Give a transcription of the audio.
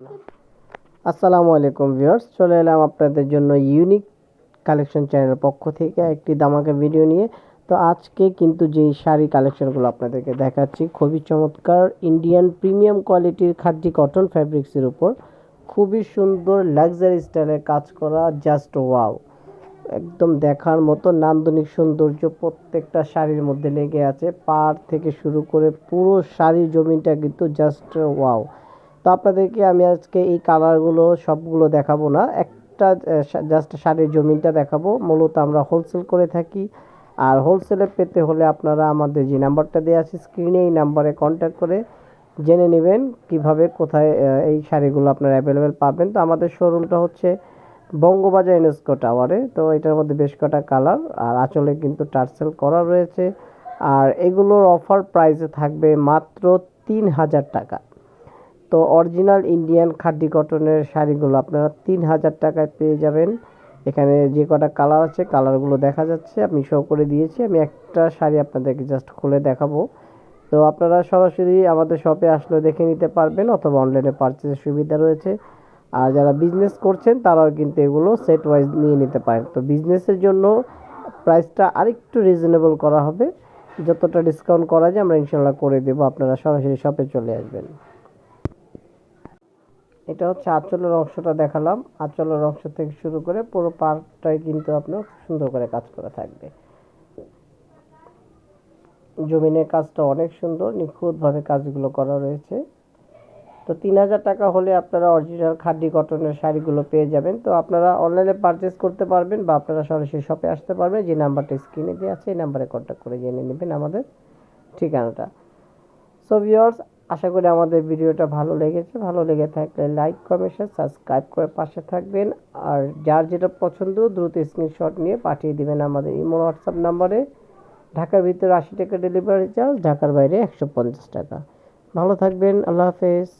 আসসালামু আলাইকুম ভিউয়ার্স, চলে এলাম আপনাদের জন্য ইউনিক কালেকশন চ্যানেলের পক্ষ থেকে একটি দামাকা ভিডিও নিয়ে। তো আজকে কিন্তু যেই শাড়ি কালেকশনগুলো আপনাদেরকে দেখাচ্ছি, খুবই চমৎকার ইন্ডিয়ান প্রিমিয়াম কোয়ালিটির খাদ্যি কটন ফ্যাব্রিক্সের উপর। খুবই সুন্দর লাক্সারি স্টাইলে কাজ করা জাস্ট ওয়াও একদম দেখার মতো নান্দনিক সৌন্দর্য প্রত্যেকটা শাড়ির মধ্যে লেগে আছে। পাড় থেকে শুরু করে পুরো শাড়ির জমিনটা কিন্তু জাস্ট ওয়াও তো আপনাদেরকে আমি আজকে এই কালারগুলো সবগুলো দেখাবো না। একটা জাস্ট শাড়ির জমিনটা দেখাবো। মূলত আমরা হোলসেল করে থাকি। আর হোলসেলে পেতে হলে আপনারা আমাদের যে নাম্বারটা দেওয়া আছে স্ক্রিনে এই নাম্বারে কন্ট্যাক্ট করে জেনে নেবেন কীভাবে কোথায় এই শাড়িগুলো আপনারা অ্যাভেলেবেল পাবেন। তো আমাদের শোরুমটা হচ্ছে বঙ্গবাজার ইউনেস্কো টাওয়ারে তো এটার মধ্যে বেশ কটা কালার আর আঁচলে কিন্তু টার্সেল করা রয়েছে। আর এগুলোর অফার প্রাইসে থাকবে মাত্র তিন হাজার টাকা। তো অরিজিনাল ইন্ডিয়ান খাড্ডি কটনের শাড়িগুলো আপনারা তিন হাজার টাকায় পেয়ে যাবেন। এখানে যে কটা কালার আছে, কালারগুলো দেখা যাচ্ছে, আমি শো করে দিয়েছি। আমি একটা শাড়ি আপনাদেরকে জাস্ট খুলে দেখাবো। তো আপনারা সরাসরি আমাদের শপে আসলে দেখে নিতে পারবেন অথবা অনলাইনে পারচেসের সুবিধা রয়েছে। আর যারা বিজনেস করছেন, তারাও কিন্তু এগুলো সেট ওয়াইজ নিয়ে নিতে পারেন। তো বিজনেসের জন্য প্রাইসটা আরেকটু রিজনেবল করা হবে। যতটা ডিসকাউন্ট করা যায়, আমরা ইনশাল্লাহ করে দেবো। আপনারা সরাসরি শপে চলে আসবেন। এটা হচ্ছে আঁচলের অংশটা দেখালাম। আঁচলের অংশ থেকে শুরু করে পুরো পার্টটাই কিন্তু আপনার সুন্দর করে কাজ করা থাকবে। জমিনের কাজটা অনেক সুন্দর, নিখুঁতভাবে কাজগুলো করা রয়েছে। তো তিন হাজার টাকা হলে আপনারা অরিজিনাল খাড্ডি কটনের শাড়িগুলো পেয়ে যাবেন। তো আপনারা অনলাইনে পারচেস করতে পারবেন বা আপনারা সরাসরি শপে আসতে পারবেন। যে নাম্বারটা স্ক্রিনে দিয়ে আছে, এই নাম্বারে কন্ট্যাক্ট করে জেনে নেবেন আমাদের ঠিকানাটা। সো ভিওর্স আশা করি আমাদের ভিডিওটা ভালো লেগেছে। ভালো লেগে থাকলে লাইক কমেন্ট সাবস্ক্রাইব করে পাশে থাকবেন। আর যার যেটা পছন্দ, দ্রুত স্ক্রিনশট নিয়ে পাঠিয়ে দিবেন আমাদের ইমো হোয়াটসঅ্যাপ নাম্বারে ঢাকার ভিতরে আশি টাকা ডেলিভারি চার্জ ঢাকার বাইরে একশো পঞ্চাশ টাকা। ভালো থাকবেন, আল্লাহ হাফেজ।